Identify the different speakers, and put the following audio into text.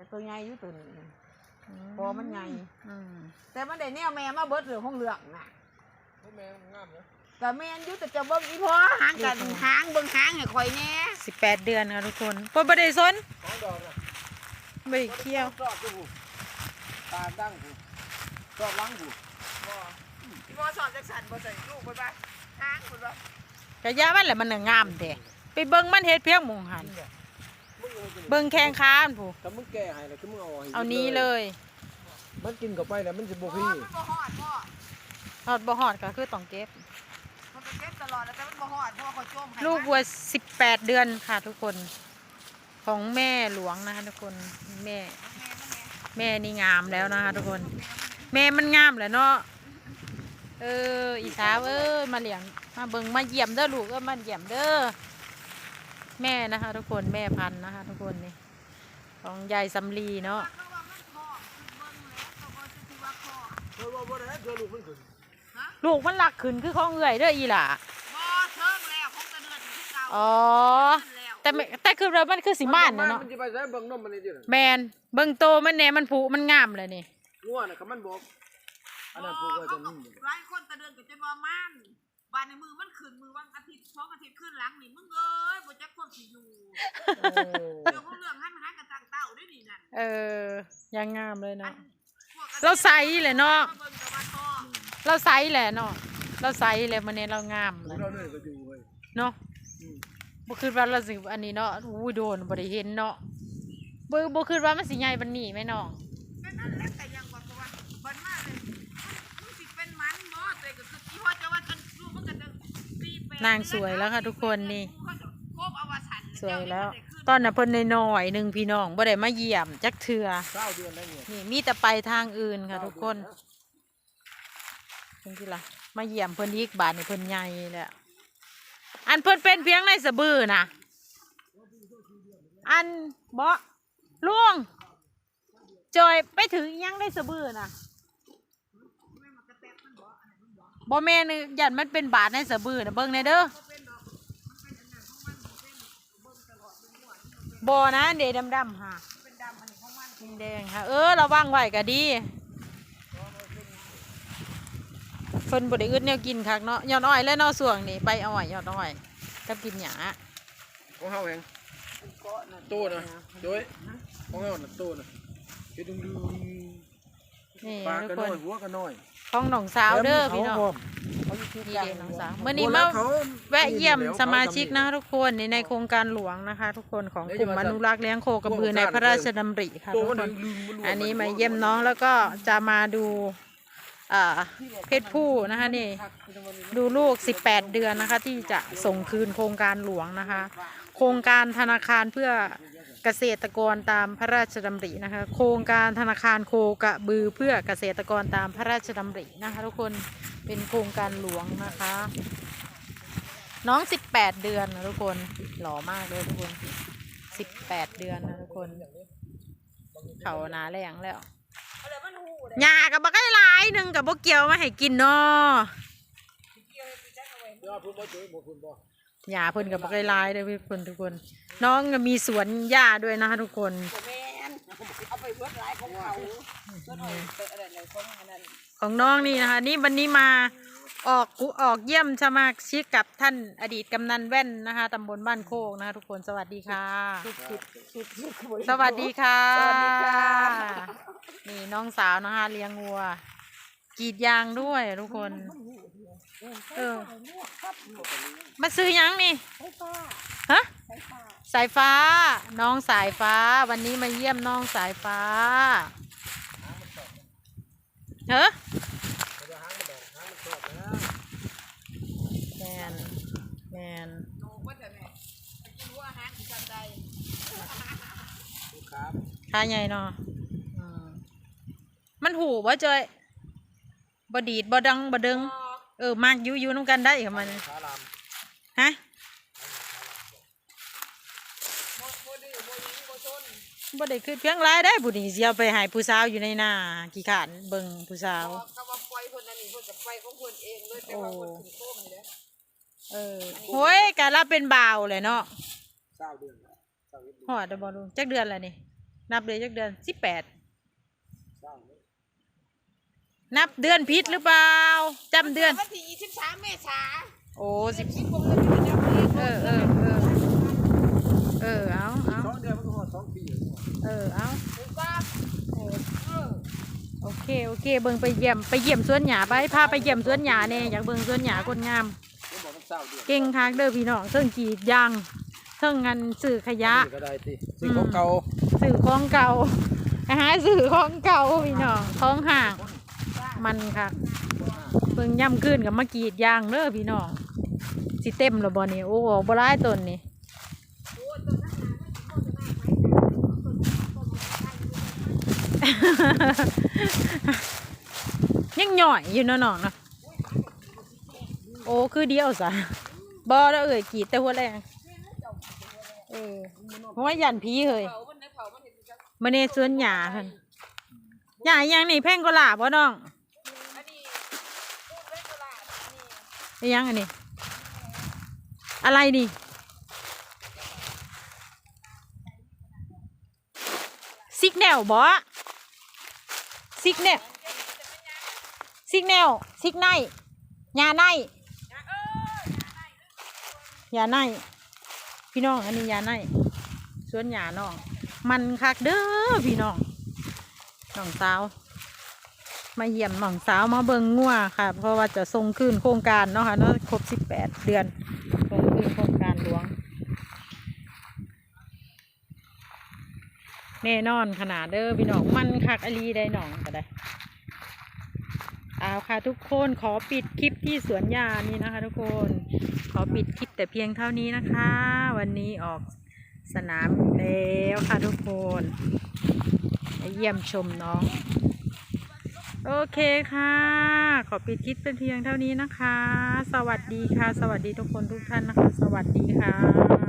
Speaker 1: แต่ตัวใหญ่อยู่ตัวนี้
Speaker 2: ม
Speaker 1: พอมันใหญ่
Speaker 2: อืม
Speaker 1: แต่มันได้แนวแม่มาเบิดเหลืองของเหลืองน่ะ
Speaker 3: แม่งามนะ
Speaker 1: ก็แม่นอยู่แต่จะเบิ่งอีพอหางกันหางเบิ่งหางให้ข่อยแน่
Speaker 2: สิบแปดเดือนค่ะทุกคนเพิ่นบ่ได้สน
Speaker 3: สองดอกนะ
Speaker 2: บ่ได้เคี่ยว
Speaker 3: ชอบกูตาตั้งกูชอบล้างกู
Speaker 1: บ่อีพอสอนจักสันบ่ใส่ลูกเพิ่นว่าหางเพิ่นว่า
Speaker 2: กะยามันแหละมันน่ะงามแท้ไปเบิ่งมันเฮ็ดเพียงหมองหัน
Speaker 3: มึง เอาไป
Speaker 2: เบิ่งแข้งขามันผู้
Speaker 3: ถ้ามึงแก่ให้แล้วคือมึงเอาให้
Speaker 2: เอานี้เลย
Speaker 3: มันกินเข้าไปแล้วมันจะบ่
Speaker 1: บ่
Speaker 3: พี่
Speaker 1: มันบ่ฮอดบ่
Speaker 2: ฮอดบ่ฮอดก็คือต้องเก็บ
Speaker 1: มันก็เก็บตลอดแล้วแต่มันบ่ฮอดเพราะว่าเขาจมให้
Speaker 2: ลูกวัวสิบแปดเดือนค่ะทุกคน ของแม่หลวงนะคะทุกคนแม่ แม่นี่งามแล้วนะคะทุกคน แม่มันงามแหละเนาะเอออีสาวเอ้ยมาเลี้ยงมาเบิ่งมาเยี่ยมเด้อลูกเอ้ยมาเยี่ยมเด้อ แม่นะคะ ทุกคนแม่พันธุ์นะคะ ทุกคนนี่ของยายสำลีเนาะ
Speaker 1: เพราะว่ามันคอคือเบิ่งแล้วก็บ่สิว่าคอ
Speaker 3: เธอว่าบ่ได้เธอลูกมันขึ้น
Speaker 2: ลูกมันหลักขึ้นคือของเอื่อยเด้ออีหล่ะ
Speaker 1: บ่เทิงแล้วคงจะเดือนอยู่ที่เก่า
Speaker 2: อ๋อ
Speaker 1: แล้ว
Speaker 2: แต่ไม่แต่คือเรามันคือสิม่านนะเนาะ
Speaker 3: มันจะไปใช้เบิ่งนมมันนี่ดิน่ะ
Speaker 2: แมนเบิ่งโตมันแหน่มันผุมันงามเลยนี่
Speaker 3: งัวน่ะก็มันบอกอันนั้นปลูกไว้
Speaker 1: เขา
Speaker 3: จะ
Speaker 1: ก็
Speaker 3: นี่
Speaker 1: หลายคนตะเดือนก็จนว่ามัน บานในมือมันขึ้นมือวันอาทิตย์สองอาทิตย์ขึ้นหลังนี่มึงเอ้ยบ่จักความสิอยู่เรื่องของเรื่องหันหากระจังเต้าได้นี่นั่น
Speaker 2: เออยังงามเลยเนาะ
Speaker 1: พวกกษต
Speaker 2: เราใสเลยเนาะ
Speaker 1: มาเบิ่งแต่ว่าท้อง
Speaker 2: เราใสแหละเนาะเราใสเลยมันเนี่ยเรางามเลย
Speaker 3: เราเนี่ยก็อยู่เว้ย
Speaker 2: เนาะ
Speaker 3: อืม
Speaker 2: บ่คิดว่าเราสิอันนี้เนาะอู้ยโดนบ่ได้เห็นเนาะบ่บ่คิดว่ามันสิใหญ่ปานนี้แม่น้อง
Speaker 1: นา
Speaker 2: งสวยแล้วค่ะทุกคนนี่
Speaker 1: เขาจะโคบอวสาน
Speaker 2: สวยแล้ว
Speaker 1: เจ้านี่บ่ได้ขึ้น
Speaker 2: ตอนน่ะเพิ่นน้อยๆหนึงพี่น้องบ่ได้มาเยี่ยมจักเทื่อ
Speaker 3: เก้าเดือนแล้วเนี่ย
Speaker 2: นี่มีแต่ไปทางอื่นค่ะ ทุกคนเพิ่นสิล่ะมาเยี่ยมเพิ่นอีกบาดนี่เพิ่นใหญ่แล้วอันเพิ่นเป็นเพียงในสะบือน่ะอันบ่ลุงจอยไปถืออิหยังได้สะบือน่ะ บ่แม่นยันมันเป็นบาดในสะบือน่ะเบิ่งแน่เด้อบ่นะเดดำๆค่ะแดงๆค่ะ เออระวังไว้ก็ดีเพิ่นบ่ได้อึดแนวกินคักเนาะยอดอ้อยและเนอส่วงนี่ใบอ้อยยอดอ้อยกับกินหยา
Speaker 3: ของเฮาเองโตนะโดยของเฮาน่ะโตนะเฮ็ดดึง
Speaker 2: นี่
Speaker 3: ๆปลา
Speaker 2: ทุ
Speaker 3: ก็
Speaker 2: กค
Speaker 3: น้อนยหัวก็น้อย
Speaker 2: ของน้องสาวเด้อพี่น้อง
Speaker 3: เขาอยู่ที่
Speaker 2: นี่
Speaker 3: กลาง
Speaker 2: เด้น้องสาว
Speaker 3: หั
Speaker 2: มื้อนี้มา
Speaker 3: เขา
Speaker 2: แวะเยี่ยม
Speaker 3: แล้ว
Speaker 2: สมาชิกนะ
Speaker 3: เขา
Speaker 2: ทุกคนในในโครงการหลวงนะคะ ทุกคนของกลุ่มอนุรักษ์เลี้ยงโคกระบือในพระราชดำริค่ะ
Speaker 3: โต
Speaker 2: ทุก
Speaker 3: มัน
Speaker 2: คน
Speaker 3: ลืมๆรู้
Speaker 2: อันนี้มาเยี่ยมน้องแล้วก็จะมาดูอ่าเพศผู้นะคะนี่ดูลูก 18 เดือนนะคะ ที่จะส่งคืนโครงการหลวงนะคะ โครงการธนาคารเพื่อ เกษตรกรตามพระราชดำรินะคะ โครงการธนาคารโคกระบือเพื่อเกษตรกรตามพระราชดำรินะคะ ทุกคนเป็นโครงการหลวงนะคะ น้อง 18 เดือนนะทุกคนหล่อมากเลยทุกคน 18 เดือนนะทุกคน เขาหนาแรงแล้วหญ้ากับบักไอ้ลายหนึ่งกับบักเกียวมาให้กินเนาะ หญ้าเพิ่นกับบักไลายเลยพี่คนทุกคน น้องมีสวนหญ้าด้วยนะคะทุกคน
Speaker 1: เอาไปเบิดหลายของเขาเบิดเอาไปอะไรๆของนั้น
Speaker 2: ของน้องนี่นะคะ นี่วันนี้มาออกกุออกเยี่ยมสมาชิกกับท่านอดีตกำนันแว่นนะคะตำบลบ้านโคกนะคะทุกคนสวัสดีค่ะ สวัสดีค่ะ
Speaker 1: สวัสดีค่ะ
Speaker 2: นี่น้องสาวนะคะเลี้ยงวัวกรีดยางด้วยทุกคน เออมาซื้อยังนี่ฮะสายฟ้า น้องสายฟ้า วันนี้มาเยี่ยมน้องสายฟ้าเฮ้แมนแมน
Speaker 1: โน้ว่าแต่แม่ไปกินหัวอาหารที่จำได้
Speaker 3: ครับ
Speaker 2: ค่าใหญ่เนาะอืมมันหูบ่เจอยบ่ดีดบ่ดังบ่ดึง เออมากอยู่อยู่น้ำกันได้ค่ะมัน
Speaker 3: ขาลาม
Speaker 2: ฮะ
Speaker 1: บ่บ่ดื้อบ่หยิงบ่ซน
Speaker 2: บ่ได้คือเพียงรายได้ผู้นี้สิเอาไปให้ผู้สาวอยู่ในหน้ากี่ขานเบิ่งผู้สาว
Speaker 1: บอกก็ว่าปล่อยเพิ่นอันนี้เพิ่นก็ไปของเพิ่นเองเลยแต่ว่าเพิ่นขึ้นโค้งนี่แหละ
Speaker 2: เออโอ้ยกะเราเป็นบ่าวเลยเนาะ
Speaker 3: เก้าเดือนแล้วเก้าเดือน
Speaker 2: ฮอดได้บ่ลุงจักเดือนแล้วนี่นับเลยจักเดือนสิบแปด นับเดือนผิดหรือเปล่าจำเดือน
Speaker 1: วันที่ยี่สิบสามเมษา
Speaker 2: โอ้สิบ
Speaker 1: สิบหกเดือนที่แล้วเอง
Speaker 2: เออเออเออเออเอาเอา
Speaker 3: สองเดือนมันก็พอสองปี
Speaker 2: เออเอา
Speaker 1: ถูกต้องเออ
Speaker 2: โอเคโอเค เบิ่งไปเยี่ยมไปเยี่ยมสวนหญ้าไปพาไปเยี่ยมสวนหญ้าแน่อยากเบิ่งสวนหญ้าคนงาม
Speaker 3: ผมบอกมันเศร้าเดือน
Speaker 2: เก่งคักเด้อพี่น้องเทิงกรีดยางเทิงงานสื่อขยะ
Speaker 3: ก็ได้สิสิ่งของเก่า
Speaker 2: สื่อของเก่าหาสื่อของเก่าพี่น้องของห่าง มันค่ะเบิ่งย่ำขึ้นกับมากรีดยางเด้อพี่น้องสิเต็มแล้วบ่นี่โอ้โหบ่ร้ายต้นนี่ยังหน่อยอยู่นน้องเนาะโอ้คือเดียวซะบ่แล้วเอ่ยกีดแต่หัวแรงเออเพราะว่ายันผีเฮ้ย
Speaker 1: มันในเผามันเห็นจั
Speaker 2: นสวนหญ้าเพิ่นหญ้าอีหยังนี่แพ่งก็ลาบ่น้อง
Speaker 1: อันนี้พูดเล่นโบราณ อันนี้
Speaker 2: อีหยังอันนี้ อะไรนี่ ซิกแนลบ่ซิกแนลซิกแนลซิกไนยาไนยาไนพี่น้อง อันนี้ยาไนสวนหญ้าน้อง มันคักเด้อพี่น้องน้องสาว มาเยี่ยมน้องสาวมาเบิงงัวค่ะ เพราะว่าจะส่งคืนโครงการเนาะค่ะเนาะครบสิบแปดเดือนส่งคืนโครงการหลวงแน่นอนขนาดเด้อพี่น้องมันคักอลีได้หนองก็ได้เอาค่ะทุกคนขอปิดคลิปที่สวนยานี้นะคะ ทุกคนขอปิดคลิปแต่เพียงเท่านี้นะคะ วันนี้ออกสนามแล้วค่ะทุกคนเยี่ยมชมน้อง โอเคค่ะ ขอปิดคลิปเป็นเพียงเท่านี้นะคะ สวัสดีค่ะ สวัสดีทุกคนทุกท่านนะคะ สวัสดีค่ะ